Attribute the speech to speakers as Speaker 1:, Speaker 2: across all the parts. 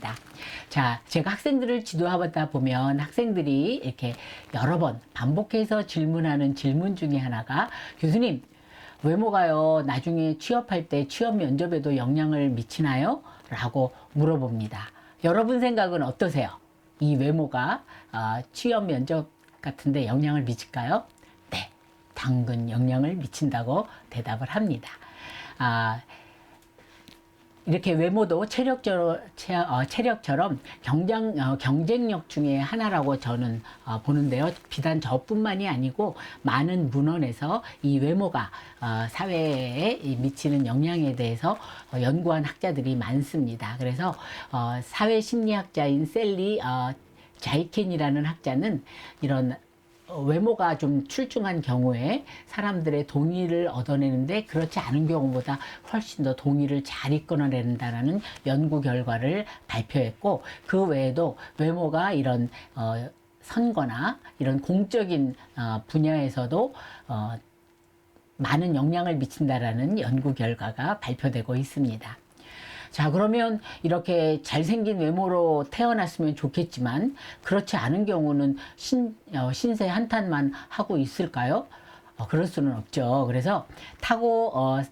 Speaker 1: 있습니다. 자, 제가 학생들을 지도하다 보면 학생들이 이렇게 여러 번 반복해서 질문하는 질문 중에 하나가 교수님, 외모가요, 나중에 취업할 때 취업 면접에도 영향을 미치나요? 라고 물어봅니다. 여러분 생각은 어떠세요? 이 외모가 어, 취업 면접 같은데 영향을 미칠까요? 네, 당근 영향을 미친다고 대답을 합니다. 아, 이렇게 외모도 체력처럼, 체, 어, 체력처럼 경쟁, 어, 경쟁력 중에 하나라고 저는 어, 보는데요. 비단 저뿐만이 아니고 많은 문헌에서 이 외모가 어, 사회에 이 미치는 영향에 대해서 어, 연구한 학자들이 많습니다. 그래서 어, 사회 심리학자인 셀리 어, 자이켄이라는 학자는 이런 어, 외모가 좀 출중한 경우에 사람들의 동의를 얻어내는데 그렇지 않은 경우보다 훨씬 더 동의를 잘 이끌어낸다는 연구 결과를 발표했고 그 외에도 외모가 이런 어, 선거나 이런 공적인 어, 분야에서도 어, 많은 영향을 미친다라는 연구 결과가 발표되고 있습니다. 자, 그러면 이렇게 잘생긴 외모로 태어났으면 좋겠지만, 그렇지 않은 경우는 신, 어, 신세 한탄만 하고 있을까요? 어, 그럴 수는 없죠. 그래서 타고, 어,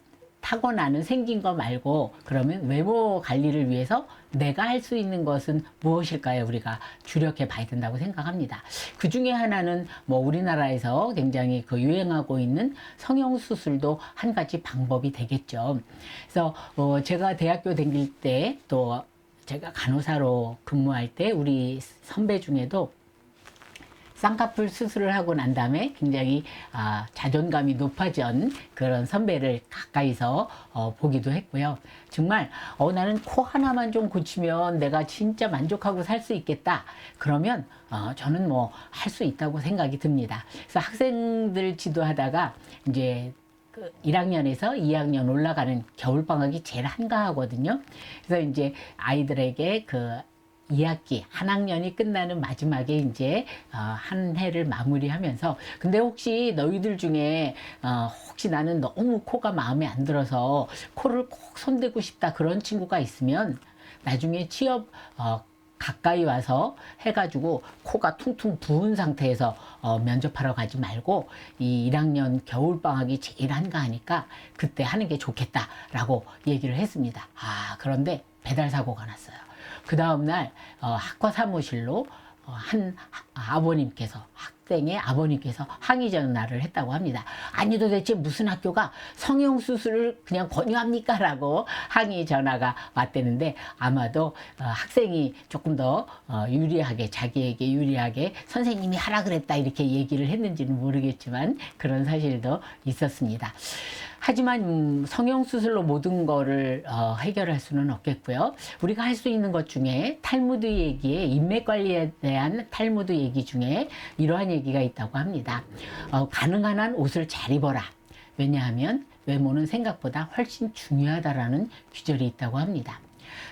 Speaker 1: 타고나는 생긴 거 말고, 그러면 외모 관리를 위해서 내가 할 수 있는 것은 무엇일까요? 우리가 주력해 봐야 된다고 생각합니다. 그 중에 하나는 뭐 우리나라에서 굉장히 그 유행하고 있는 성형 수술도 한 가지 방법이 되겠죠. 그래서 어 제가 대학교 다닐 때 또 제가 간호사로 근무할 때 우리 선배 중에도 쌍꺼풀 수술을 하고 난 다음에 굉장히 아, 자존감이 높아진 그런 선배를 가까이서 어, 보기도 했고요. 정말 어, 나는 코 하나만 좀 고치면 내가 진짜 만족하고 살 수 있겠다. 그러면 어, 저는 뭐 할 수 있다고 생각이 듭니다. 그래서 학생들 지도하다가 이제 그 1학년에서 2학년 올라가는 겨울방학이 제일 한가하거든요. 그래서 이제 아이들에게 그 2학기 한 학년이 끝나는 마지막에 이제 어, 한 해를 마무리하면서 근데 혹시 너희들 중에 어, 혹시 나는 너무 코가 마음에 안 들어서 코를 꼭 손대고 싶다 그런 친구가 있으면 나중에 취업 어, 가까이 와서 해가지고 코가 퉁퉁 부은 상태에서 어, 면접하러 가지 말고 이 1학년 겨울방학이 제일 한가하니까 그때 하는 게 좋겠다라고 얘기를 했습니다. 아, 그런데 배달 사고가 났어요. 그 다음날 어, 학과 사무실로 어, 한 하- 아버님께서 학 생의 아버님께서 항의 전화를 했다고 합니다. 아니 도대체 무슨 학교가 성형 수술을 그냥 권유합니까 라고 항의 전화가 왔대는데 아마도 어, 학생이 조금 더 어, 유리하게 자기에게 유리하게 선생님이 하라 그랬다 이렇게 얘기를 했는지는 모르겠지만 그런 사실도 있었습니다. 하지만 음, 성형수술로 모든 거를 어, 해결할 수는 없겠고요. 우리가 할 수 있는 것 중에 탈무드 얘기에 인맥 관리에 대한 탈무드 얘기 중에 이러한 얘기 가 있다고 합니다. 어, 가능한 한 옷을 잘 입어라. 왜냐하면 외모는 생각보다 훨씬 중요하다라는 귀절이 있다고 합니다.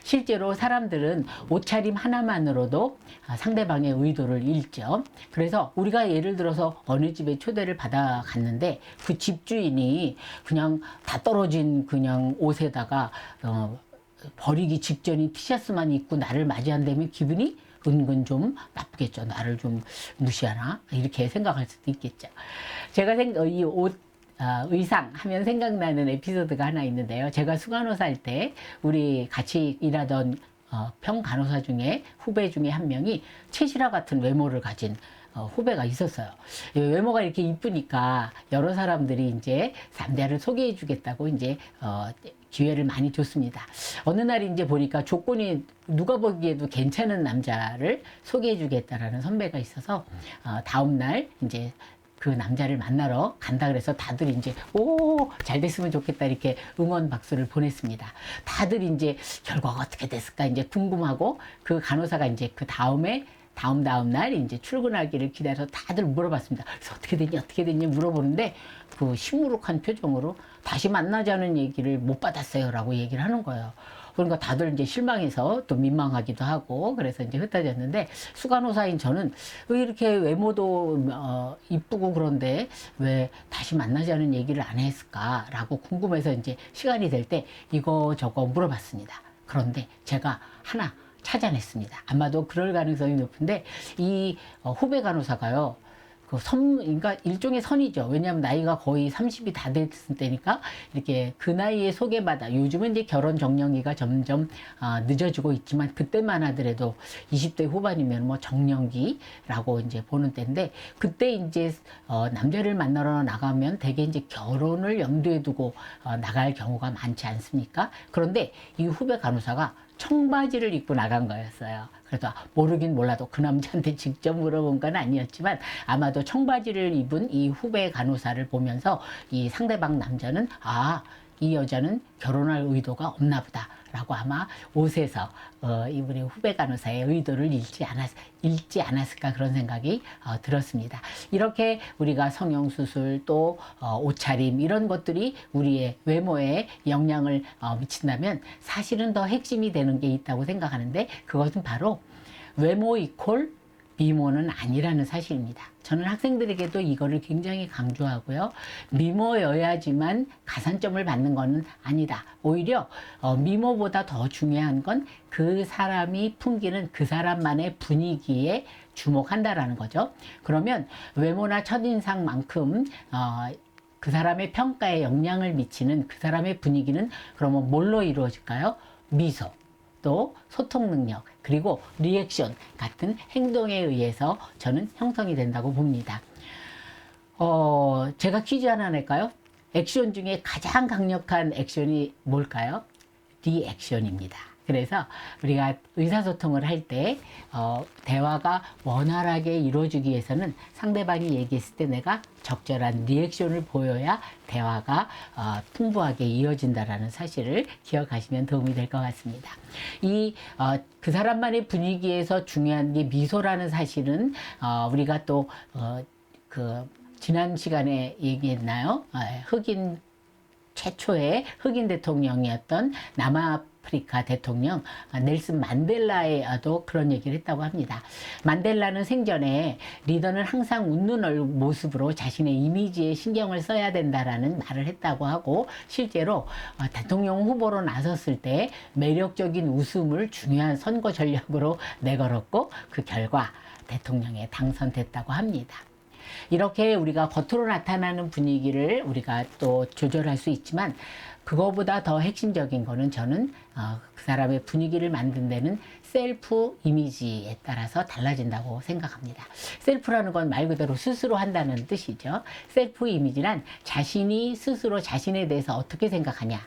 Speaker 1: 실제로 사람들은 옷차림 하나만으로도 아, 상대방의 의도를 읽죠. 그래서 우리가 예를 들어서 어느 집에 초대를 받아 갔는데 그 집주인이 그냥 다 떨어진 그냥 옷에다가 어, 버리기 직전인 티셔츠만 입고 나를 맞이한다면 기분이 은근 좀 나쁘겠죠. 나를 좀 무시하나? 이렇게 생각할 수도 있겠죠. 제가 생각, 이 옷, 아, 의상 하면 생각나는 에피소드가 하나 있는데요. 제가 수간호사 할 때 우리 같이 일하던 어, 평간호사 중에 후배 중에 한 명이 채시라 같은 외모를 가진 어, 후배가 있었어요. 이 외모가 이렇게 이쁘니까 여러 사람들이 이제 남자를 소개해 주겠다고 이제 어, 기회를 많이 줬습니다. 어느 날 이제 보니까 조건이 누가 보기에도 괜찮은 남자를 소개해 주겠다라는 선배가 있어서 어, 다음 날 이제 그 남자를 만나러 간다 그래서 다들 이제 오 잘 됐으면 좋겠다 이렇게 응원 박수를 보냈습니다. 다들 이제 결과가 어떻게 됐을까 이제 궁금하고 그 간호사가 이제 그 다음에 다음 다음 날 이제 출근하기를 기다려서 다들 물어봤습니다. 그래서 어떻게 됐니 어떻게 됐니 물어보는데 그 시무룩한 표정으로 다시 만나자는 얘기를 못 받았어요라고 얘기를 하는 거예요. 그러니까 다들 이제 실망해서 또 민망하기도 하고 그래서 이제 흩어졌는데 수간호사인 저는 왜 이렇게 외모도 어, 이쁘고 그런데 왜 다시 만나자는 얘기를 안 했을까라고 궁금해서 이제 시간이 될 때 이거 저거 물어봤습니다. 그런데 제가 하나 찾아냈습니다. 아마도 그럴 가능성이 높은데 이 어, 후배 간호사가요. 그 선, 그러니까 일종의 선이죠. 왜냐하면 나이가 거의 30이 다 됐을 때니까 이렇게 그 나이에 소개받아. 요즘은 이제 결혼 정년기가 점점 아, 늦어지고 있지만 그때만 하더라도 20대 후반이면 뭐 정년기라고 이제 보는 때인데 그때 이제 어, 남자를 만나러 나가면 대개 이제 결혼을 염두에 두고 어, 나갈 경우가 많지 않습니까? 그런데 이 후배 간호사가 청바지를 입고 나간 거였어요. 그래서 모르긴 몰라도 그 남자한테 직접 물어본 건 아니었지만 아마도 청바지를 입은 이 후배 간호사를 보면서 이 상대방 남자는 아, 이 여자는 결혼할 의도가 없나 보다. 라고 아마 옷에서 어, 이분의 후배 간호사의 의도를 읽지 않았, 읽지 않았을까 그런 생각이 어, 들었습니다. 이렇게 우리가 성형수술 또 어, 옷차림 이런 것들이 우리의 외모에 영향을 어, 미친다면 사실은 더 핵심이 되는 게 있다고 생각하는데 그것은 바로 외모 이콜 미모는 아니라는 사실입니다. 저는 학생들에게도 이거를 굉장히 강조하고요. 미모여야지만 가산점을 받는 것은 아니다. 오히려 어, 미모보다 더 중요한 건 그 사람이 풍기는 그 사람만의 분위기에 주목한다라는 거죠. 그러면 외모나 첫인상만큼 어, 그 사람의 평가에 영향을 미치는 그 사람의 분위기는 그러면 뭘로 이루어질까요? 미소. 또 소통 능력 그리고 리액션 같은 행동에 의해서 저는 형성이 된다고 봅니다. 어, 제가 퀴즈 하나 낼까요? 액션 중에 가장 강력한 액션이 뭘까요? 리액션입니다. 그래서 우리가 의사소통을 할 때 어, 대화가 원활하게 이루어지기 위해서는 상대방이 얘기했을 때 내가 적절한 리액션을 보여야 대화가 어, 풍부하게 이어진다라는 사실을 기억하시면 도움이 될 것 같습니다. 이 어, 그 사람만의 분위기에서 중요한 게 미소라는 사실은 어, 우리가 또 어, 그 지난 시간에 얘기했나요? 어, 흑인 최초의 흑인 대통령이었던 남아 프리카 대통령 넬슨 만델라에도 그런 얘기를 했다고 합니다. 만델라는 생전에 리더는 항상 웃는 얼- 모습으로 자신의 이미지에 신경을 써야 된다라는 말을 했다고 하고 실제로 어, 대통령 후보로 나섰을 때 매력적인 웃음을 중요한 선거 전략으로 내걸었고 그 결과 대통령에 당선됐다고 합니다. 이렇게 우리가 겉으로 나타나는 분위기를 우리가 또 조절할 수 있지만 그거보다 더 핵심적인 거는 저는 어, 그 사람의 분위기를 만든 데는 셀프 이미지에 따라서 달라진다고 생각합니다. 셀프라는 건 말 그대로 스스로 한다는 뜻이죠. 셀프 이미지란 자신이 스스로 자신에 대해서 어떻게 생각하냐.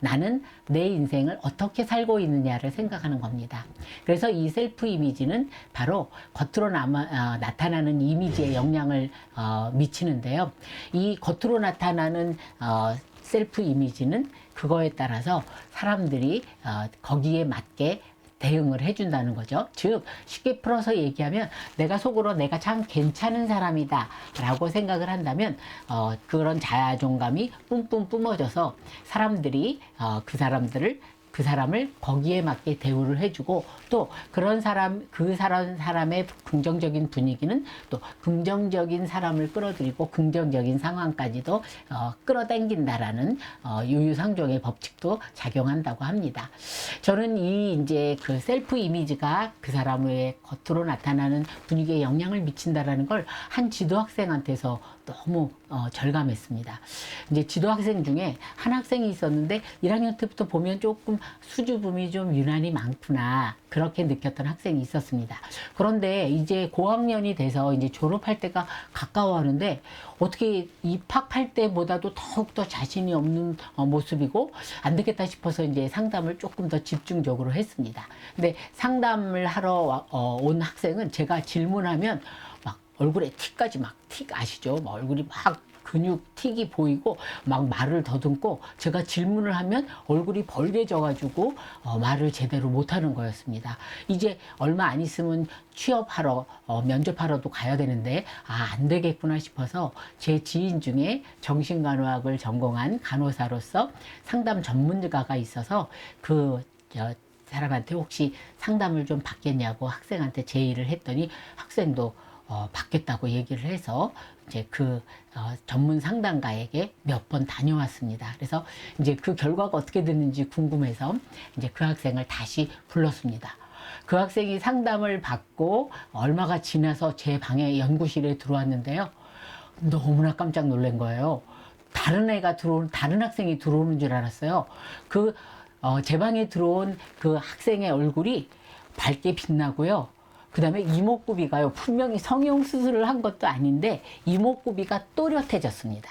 Speaker 1: 나는 내 인생을 어떻게 살고 있느냐를 생각하는 겁니다. 그래서 이 셀프 이미지는 바로 겉으로 남아, 어, 나타나는 이미지에 영향을 어, 미치는데요. 이 겉으로 나타나는 어, 셀프 이미지는 그거에 따라서 사람들이 어, 거기에 맞게 대응을 해준다는 거죠. 즉, 쉽게 풀어서 얘기하면 내가 속으로 내가 참 괜찮은 사람이다 라고 생각을 한다면, 어, 그런 자존감이 뿜뿜 뿜어져서 사람들이, 어, 그 사람들을 그 사람을 거기에 맞게 대우를 해주고 또 그런 사람 그 사람 사람의 긍정적인 분위기는 또 긍정적인 사람을 끌어들이고 긍정적인 상황까지도 어, 끌어당긴다라는 어, 유유상종의 법칙도 작용한다고 합니다. 저는 이 이제 그 셀프 이미지가 그 사람의 겉으로 나타나는 분위기에 영향을 미친다라는 걸 한 지도 학생한테서 너무 어, 절감했습니다. 이제 지도학생 중에 한 학생이 있었는데 1학년 때부터 보면 조금 수줍음이 좀 유난히 많구나 그렇게 느꼈던 학생이 있었습니다. 그런데 이제 고학년이 돼서 이제 졸업할 때가 가까워하는데 어떻게 입학할 때보다도 더욱더 자신이 없는 어, 모습이고 안 되겠다 싶어서 이제 상담을 조금 더 집중적으로 했습니다. 근데 상담을 하러 와- 어, 온 학생은 제가 질문하면 막 얼굴에 티까지 막 틱 아시죠? 막 얼굴이 막 근육 틱이 보이고 막 말을 더듬고 제가 질문을 하면 얼굴이 벌개져 가지고 어, 말을 제대로 못하는 거였습니다. 이제 얼마 안 있으면 취업하러 어, 면접하러도 가야 되는데 아 안 되겠구나 싶어서 제 지인 중에 정신간호학을 전공한 간호사로서 상담 전문가가 있어서 그 저, 사람한테 혹시 상담을 좀 받겠냐고 학생한테 제의를 했더니 학생도 어, 받겠다고 얘기를 해서 이제 그 어, 전문 상담가에게 몇 번 다녀왔습니다. 그래서 이제 그 결과가 어떻게 됐는지 궁금해서 이제 그 학생을 다시 불렀습니다. 그 학생이 상담을 받고 얼마가 지나서 제 방에 연구실에 들어왔는데요. 너무나 깜짝 놀란 거예요. 다른 애가 들어오는, 다른 학생이 들어오는 줄 알았어요. 그, 어, 제 방에 들어온 그 학생의 얼굴이 밝게 빛나고요. 그 다음에 이목구비가요. 분명히 성형 수술을 한 것도 아닌데 이목구비가 또렷해졌습니다.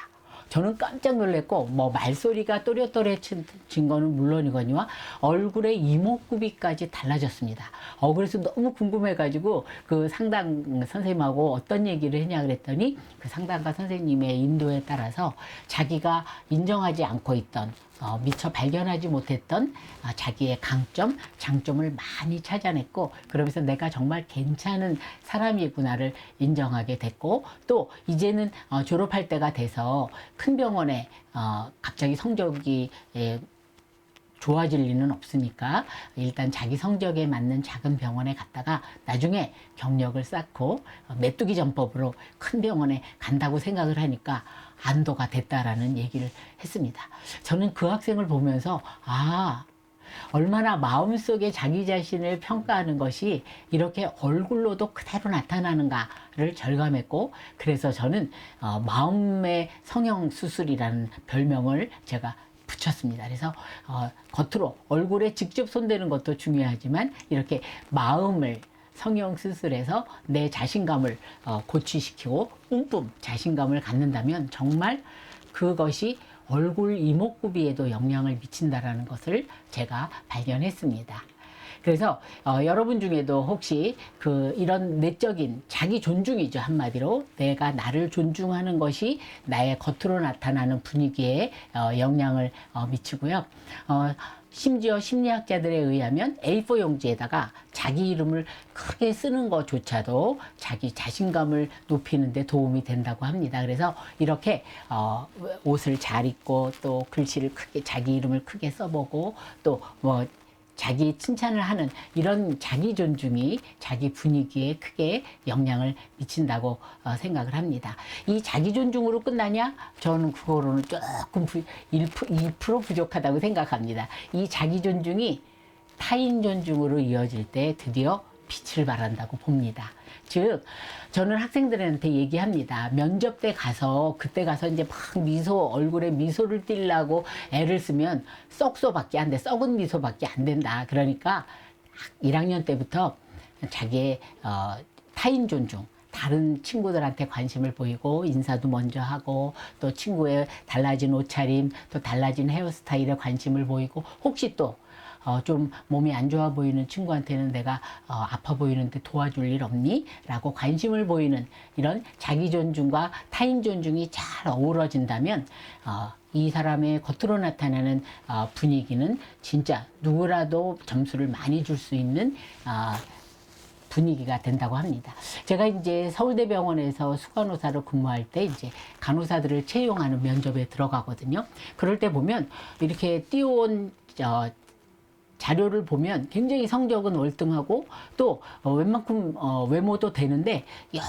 Speaker 1: 저는 깜짝 놀랐고 뭐 말소리가 또렷또렷해진 거는 물론이거니와 얼굴의 이목구비까지 달라졌습니다. 어 그래서 너무 궁금해가지고 그 상담 선생님하고 어떤 얘기를 했냐 그랬더니 그 상담가 선생님의 인도에 따라서 자기가 인정하지 않고 있던 어, 미처 발견하지 못했던 아, 자기의 강점, 장점을 많이 찾아냈고 그러면서 내가 정말 괜찮은 사람이구나를 인정하게 됐고 또 이제는 어, 졸업할 때가 돼서 큰 병원에 어, 갑자기 성적이 예, 좋아질 리는 없으니까 일단 자기 성적에 맞는 작은 병원에 갔다가 나중에 경력을 쌓고 어, 메뚜기 전법으로 큰 병원에 간다고 생각을 하니까 안도가 됐다라는 얘기를 했습니다. 저는 그 학생을 보면서 아 얼마나 마음속에 자기 자신을 평가하는 것이 이렇게 얼굴로도 그대로 나타나는가를 절감했고 그래서 저는 어, 마음의 성형 수술이라는 별명을 제가 붙였습니다. 그래서 어, 겉으로 얼굴에 직접 손대는 것도 중요하지만 이렇게 마음을 성형 수술해서 내 자신감을 어, 고취시키고 뿜뿜 자신감을 갖는다면 정말 그것이 얼굴 이목구비에도 영향을 미친다라는 것을 제가 발견했습니다. 그래서 어, 여러분 중에도 혹시 그 이런 내적인 자기 존중이죠 한마디로 내가 나를 존중하는 것이 나의 겉으로 나타나는 분위기에 어, 영향을 어, 미치고요. 어, 심지어 심리학자들에 의하면 A4 용지에다가 자기 이름을 크게 쓰는 것조차도 자기 자신감을 높이는 데 도움이 된다고 합니다. 그래서 이렇게 어, 옷을 잘 입고 또 글씨를 크게 자기 이름을 크게 써보고 또뭐 자기 칭찬을 하는 이런 자기 존중이 자기 분위기에 크게 영향을 미친다고 어, 생각을 합니다. 이 자기 존중으로 끝나냐? 저는 그거로는 조금 부, 1%, 2% 부족하다고 생각합니다. 이 자기 존중이 타인 존중으로 이어질 때 드디어 빛을 발한다고 봅니다. 즉, 저는 학생들한테 얘기합니다. 면접 때 가서, 그때 가서 이제 막 미소, 얼굴에 미소를 띠려고 애를 쓰면 썩소밖에 안 돼. 썩은 미소밖에 안 된다. 그러니까 1학년 때부터 자기의 어, 타인 존중, 다른 친구들한테 관심을 보이고 인사도 먼저 하고 또 친구의 달라진 옷차림 또 달라진 헤어스타일에 관심을 보이고 혹시 또 어, 좀 몸이 안 좋아 보이는 친구한테는 내가 어, 아파 보이는데 도와줄 일 없니? 라고 관심을 보이는 이런 자기 존중과 타인 존중이 잘 어우러진다면 어, 이 사람의 겉으로 나타나는 어, 분위기는 진짜 누구라도 점수를 많이 줄 수 있는 어, 분위기가 된다고 합니다. 제가 이제 서울대병원에서 수간호사로 근무할 때 이제 간호사들을 채용하는 면접에 들어가거든요. 그럴 때 보면 이렇게 띄워온 어, 자료를 보면 굉장히 성적은 월등하고 또 어, 웬만큼 어, 외모도 되는데 영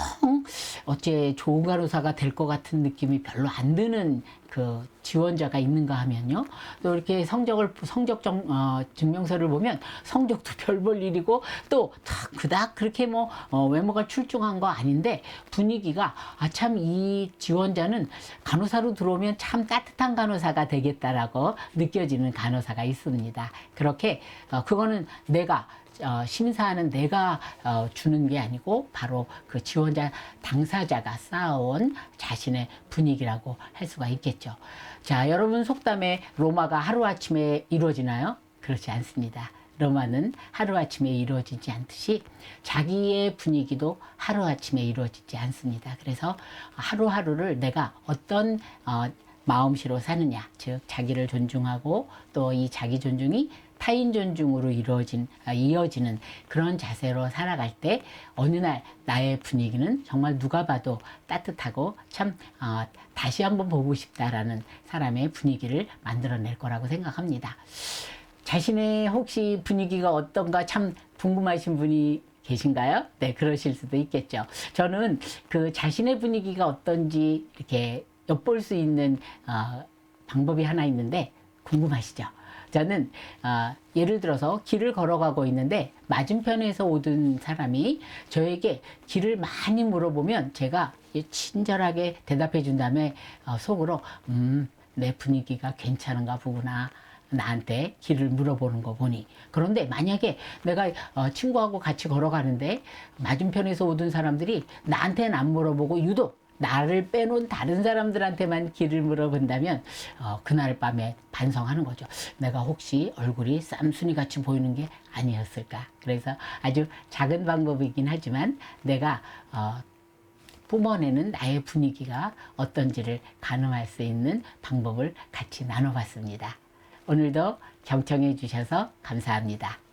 Speaker 1: 어째 좋은 간호사가 될 것 같은 느낌이 별로 안 드는 그 지원자가 있는가 하면요. 또 이렇게 성적을 성적 정, 어, 증명서를 보면 성적도 별 볼 일이고 또탁 그닥 그렇게 뭐 어, 외모가 출중한 거 아닌데 분위기가 아 참 이 지원자는 간호사로 들어오면 참 따뜻한 간호사가 되겠다라고 느껴지는 간호사가 있습니다. 그렇게 어, 그거는 내가 어, 심사하는 내가 어, 주는 게 아니고 바로 그 지원자 당사자가 쌓아온 자신의 분위기라고 할 수가 있겠죠. 자, 여러분 속담에 로마가 하루아침에 이루어지나요? 그렇지 않습니다. 로마는 하루아침에 이루어지지 않듯이 자기의 분위기도 하루아침에 이루어지지 않습니다. 그래서 하루하루를 내가 어떤 어, 마음씨로 사느냐, 즉 자기를 존중하고 또 이 자기 존중이 타인 존중으로 이루어진 아, 이어지는 그런 자세로 살아갈 때 어느 날 나의 분위기는 정말 누가 봐도 따뜻하고 참 어, 다시 한번 보고 싶다라는 사람의 분위기를 만들어낼 거라고 생각합니다. 자신의 혹시 분위기가 어떤가 참 궁금하신 분이 계신가요? 네, 그러실 수도 있겠죠. 저는 그 자신의 분위기가 어떤지 이렇게 엿볼 수 있는 어, 방법이 하나 있는데 궁금하시죠? 저는 아, 예를 들어서 길을 걸어가고 있는데 맞은편에서 오던 사람이 저에게 길을 많이 물어보면 제가 친절하게 대답해 준 다음에 어, 속으로 음, 내 분위기가 괜찮은가 보구나. 나한테 길을 물어보는 거 보니. 그런데 만약에 내가 어, 친구하고 같이 걸어가는데 맞은편에서 오던 사람들이 나한테는 안 물어보고 유독 나를 빼놓은 다른 사람들한테만 길을 물어본다면 어, 그날 밤에 반성하는 거죠. 내가 혹시 얼굴이 쌈순이 같이 보이는 게 아니었을까. 그래서 아주 작은 방법이긴 하지만 내가 어, 뿜어내는 나의 분위기가 어떤지를 가늠할 수 있는 방법을 같이 나눠봤습니다. 오늘도 경청해 주셔서 감사합니다.